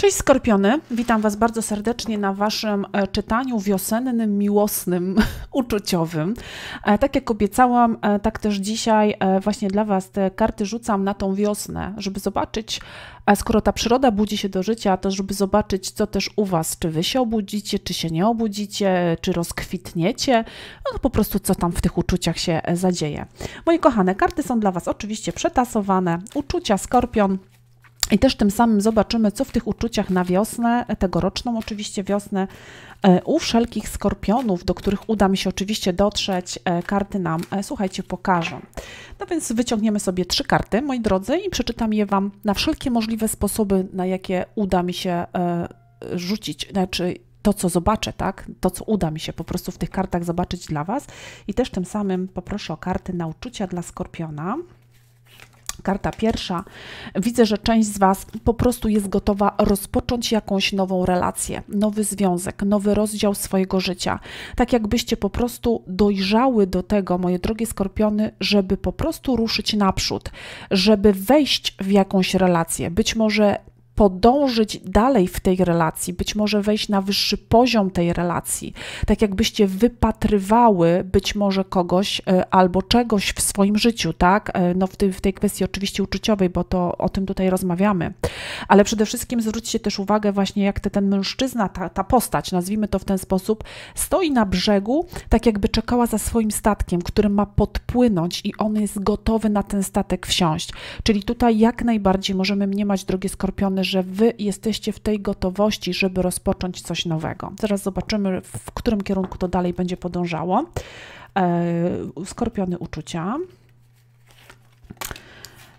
Cześć Skorpiony, witam Was bardzo serdecznie na Waszym e, czytaniu wiosennym, miłosnym, uczuciowym. E, tak jak obiecałam, e, tak też dzisiaj właśnie dla Was te karty rzucam na tą wiosnę, żeby zobaczyć, skoro ta przyroda budzi się do życia, to żeby zobaczyć, co też u Was, czy Wy się obudzicie, czy się nie obudzicie, czy rozkwitniecie, no po prostu co tam w tych uczuciach się zadzieje. Moje kochane, karty są dla Was oczywiście przetasowane, uczucia Skorpion, i też tym samym zobaczymy, co w tych uczuciach na wiosnę, tegoroczną oczywiście wiosnę, e, u wszelkich skorpionów, do których uda mi się oczywiście dotrzeć, e, karty nam, e, słuchajcie, pokażą. No więc wyciągniemy sobie trzy karty, moi drodzy, i przeczytam je Wam na wszelkie możliwe sposoby, na jakie uda mi się rzucić, znaczy to, co zobaczę, tak? To, co uda mi się po prostu w tych kartach zobaczyć dla Was. I też tym samym poproszę o karty na uczucia dla skorpiona. Karta pierwsza. Widzę, że część z Was po prostu jest gotowa rozpocząć jakąś nową relację, nowy związek, nowy rozdział swojego życia. Tak jakbyście po prostu dojrzały do tego, moje drogie skorpiony, żeby po prostu ruszyć naprzód, żeby wejść w jakąś relację. Być może podążyć dalej w tej relacji, być może wejść na wyższy poziom tej relacji, tak jakbyście wypatrywały być może kogoś e, albo czegoś w swoim życiu, tak? E, no w, tej, w tej kwestii oczywiście uczuciowej, bo to o tym tutaj rozmawiamy, ale przede wszystkim zwróćcie też uwagę właśnie, jak te, ten mężczyzna, ta, ta postać, nazwijmy to w ten sposób, stoi na brzegu, tak jakby czekała za swoim statkiem, który ma podpłynąć i on jest gotowy na ten statek wsiąść. Czyli tutaj jak najbardziej możemy mniemać, drogie skorpiony, że Wy jesteście w tej gotowości, żeby rozpocząć coś nowego. Zaraz zobaczymy, w którym kierunku to dalej będzie podążało. E, skorpiony uczucia.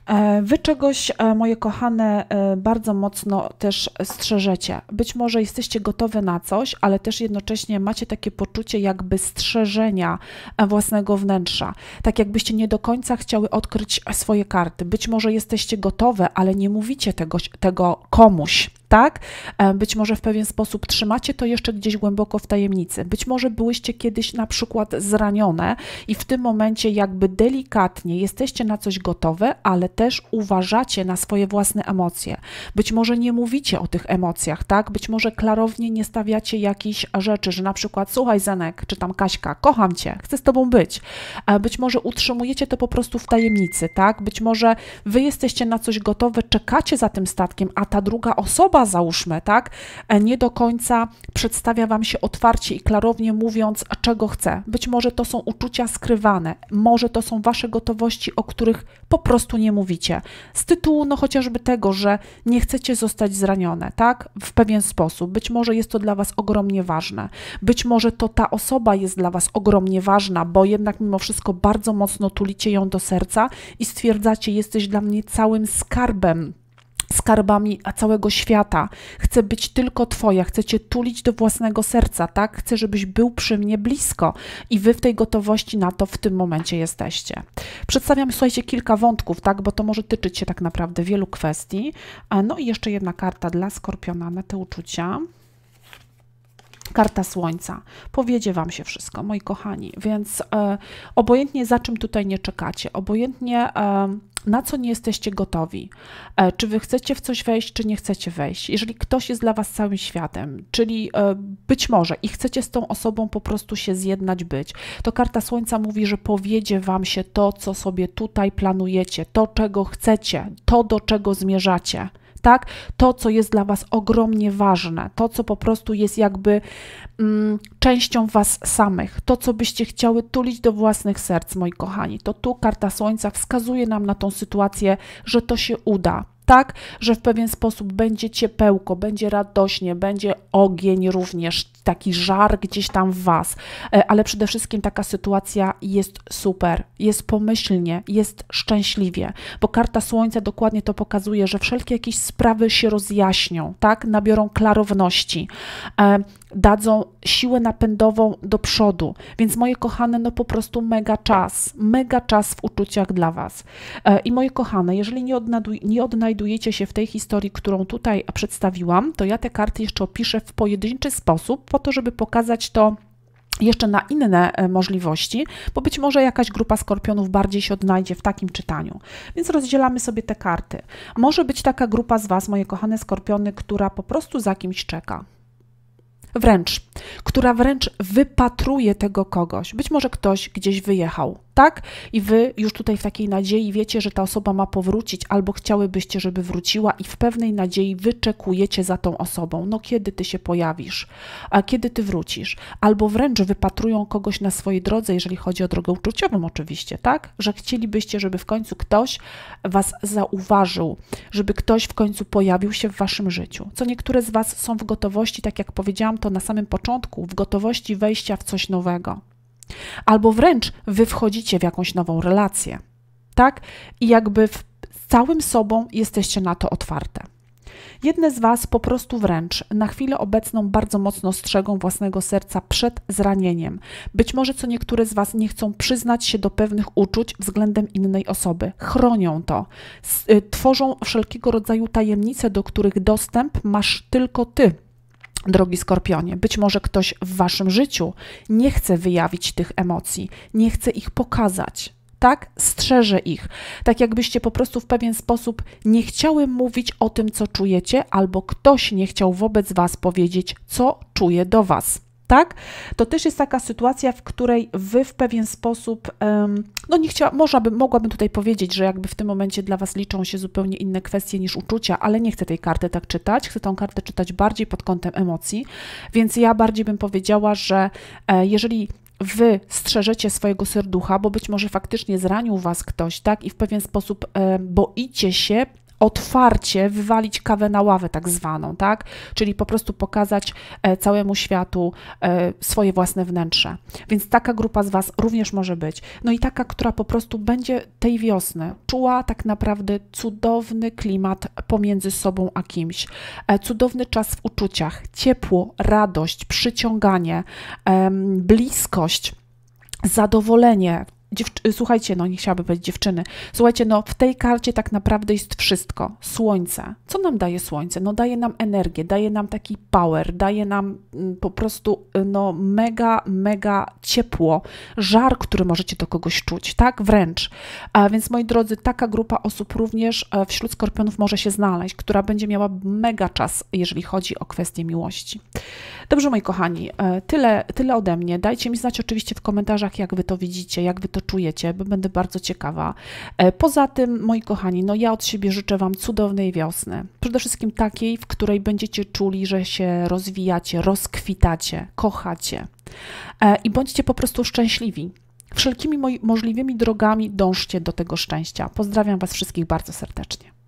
E, wy czegoś, e, moje kochane, bardzo mocno też strzeżecie. Być może jesteście gotowe na coś, ale też jednocześnie macie takie poczucie jakby strzeżenia własnego wnętrza. Tak jakbyście nie do końca chciały odkryć swoje karty. Być może jesteście gotowe, ale nie mówicie tego, tego komuś tak? E, być może w pewien sposób trzymacie to jeszcze gdzieś głęboko w tajemnicy. Być może byłyście kiedyś na przykład zranione i w tym momencie jakby delikatnie jesteście na coś gotowe, ale też uważacie na swoje własne emocje. Być może nie mówicie o tych emocjach, tak? Być może klarownie nie stawiacie jakichś rzeczy, że na przykład słuchaj Zenek, czy tam Kaśka, kocham cię, chcę z tobą być. Być może utrzymujecie to po prostu w tajemnicy, tak? Być może wy jesteście na coś gotowe, czekacie za tym statkiem, a ta druga osoba osoba, załóżmy, tak, e, nie do końca przedstawia Wam się otwarcie i klarownie mówiąc, czego chce. Być może to są uczucia skrywane, może to są Wasze gotowości, o których po prostu nie mówicie. Z tytułu, no chociażby tego, że nie chcecie zostać zranione, tak, w pewien sposób. Być może jest to dla Was ogromnie ważne. Być może to ta osoba jest dla Was ogromnie ważna, bo jednak mimo wszystko bardzo mocno tulicie ją do serca i stwierdzacie, jesteś dla mnie całym skarbem skarbami całego świata. Chcę być tylko Twoja, chcę Cię tulić do własnego serca, tak? Chcę, żebyś był przy mnie blisko i Wy w tej gotowości na to w tym momencie jesteście. Przedstawiam, słuchajcie, kilka wątków, tak? Bo to może tyczyć się tak naprawdę wielu kwestii. No i jeszcze jedna karta dla Skorpiona na te uczucia. Karta Słońca. Powiedzie Wam się wszystko, moi kochani, więc e, obojętnie za czym tutaj nie czekacie, obojętnie e, na co nie jesteście gotowi. E, czy wy chcecie w coś wejść, czy nie chcecie wejść. Jeżeli ktoś jest dla was całym światem, czyli e, być może i chcecie z tą osobą po prostu się zjednać, być, to karta Słońca mówi, że powiedzie wam się to, co sobie tutaj planujecie, to, czego chcecie, to, do czego zmierzacie tak? To, co jest dla Was ogromnie ważne, to, co po prostu jest jakby mm, częścią Was samych, to, co byście chciały tulić do własnych serc, moi kochani, to tu karta Słońca wskazuje nam na tą sytuację, że to się uda, tak, że w pewien sposób będzie ciepełko, będzie radośnie, będzie ogień również, taki żar gdzieś tam w Was, e, ale przede wszystkim taka sytuacja jest super, jest pomyślnie, jest szczęśliwie, bo karta Słońca dokładnie to pokazuje, że wszelkie jakieś sprawy się rozjaśnią, tak, nabiorą klarowności, e, dadzą siłę napędową do przodu. Więc moje kochane, no po prostu mega czas, mega czas w uczuciach dla Was. E, I moje kochane, jeżeli nie, nie odnajdujecie się w tej historii, którą tutaj przedstawiłam, to ja te karty jeszcze opiszę w pojedynczy sposób, po to, żeby pokazać to jeszcze na inne e, możliwości, bo być może jakaś grupa skorpionów bardziej się odnajdzie w takim czytaniu. Więc rozdzielamy sobie te karty. Może być taka grupa z Was, moje kochane skorpiony, która po prostu za kimś czeka. Wręcz, która wręcz wypatruje tego kogoś. Być może ktoś gdzieś wyjechał, tak? I wy już tutaj w takiej nadziei wiecie, że ta osoba ma powrócić, albo chciałybyście, żeby wróciła, i w pewnej nadziei wyczekujecie za tą osobą. No kiedy ty się pojawisz, a kiedy ty wrócisz? Albo wręcz wypatrują kogoś na swojej drodze, jeżeli chodzi o drogę uczuciową, oczywiście, tak? Że chcielibyście, żeby w końcu ktoś was zauważył, żeby ktoś w końcu pojawił się w waszym życiu. Co niektóre z was są w gotowości, tak jak powiedziałam to na samym początku, w gotowości wejścia w coś nowego albo wręcz wy wchodzicie w jakąś nową relację, tak? I jakby w, całym sobą jesteście na to otwarte. Jedne z Was po prostu wręcz na chwilę obecną bardzo mocno strzegą własnego serca przed zranieniem. Być może co niektóre z Was nie chcą przyznać się do pewnych uczuć względem innej osoby. Chronią to. Y, tworzą wszelkiego rodzaju tajemnice, do których dostęp masz tylko Ty Drogi skorpionie, być może ktoś w waszym życiu nie chce wyjawić tych emocji, nie chce ich pokazać, tak? Strzeże ich. Tak jakbyście po prostu w pewien sposób nie chciały mówić o tym, co czujecie, albo ktoś nie chciał wobec was powiedzieć, co czuje do was tak? To też jest taka sytuacja, w której wy w pewien sposób, no nie chciała, można by, mogłabym tutaj powiedzieć, że jakby w tym momencie dla was liczą się zupełnie inne kwestie niż uczucia, ale nie chcę tej karty tak czytać, chcę tą kartę czytać bardziej pod kątem emocji, więc ja bardziej bym powiedziała, że e, jeżeli wy strzeżecie swojego serducha, bo być może faktycznie zranił was ktoś, tak, i w pewien sposób boicie się otwarcie wywalić kawę na ławę, tak zwaną, tak? Czyli po prostu pokazać e, całemu światu e, swoje własne wnętrze. Więc taka grupa z Was również może być. No i taka, która po prostu będzie tej wiosny czuła tak naprawdę cudowny klimat pomiędzy sobą a kimś. E, cudowny czas w uczuciach, ciepło, radość, przyciąganie, bliskość zadowolenie, Słuchajcie, no nie chciałabym być dziewczyny. Słuchajcie, no w tej karcie tak naprawdę jest wszystko. Słońce. Co nam daje słońce? No daje nam energię, daje nam taki power, daje nam mm, po prostu y, no mega, mega ciepło, żar, który możecie do kogoś czuć, tak? Wręcz. A więc moi drodzy, taka grupa osób również e, wśród skorpionów może się znaleźć, która będzie miała mega czas, jeżeli chodzi o kwestię miłości. Dobrze, moi kochani, e, tyle, tyle ode mnie. Dajcie mi znać oczywiście w komentarzach, jak wy to widzicie, jak wy to czujecie, bo będę bardzo ciekawa. E, poza tym, moi kochani, no ja od siebie życzę wam cudownej wiosny. Przede wszystkim takiej, w której będziecie czuli, że się rozwijacie, rozkwitacie, kochacie e, i bądźcie po prostu szczęśliwi. Wszelkimi możliwymi drogami dążcie do tego szczęścia. Pozdrawiam Was wszystkich bardzo serdecznie.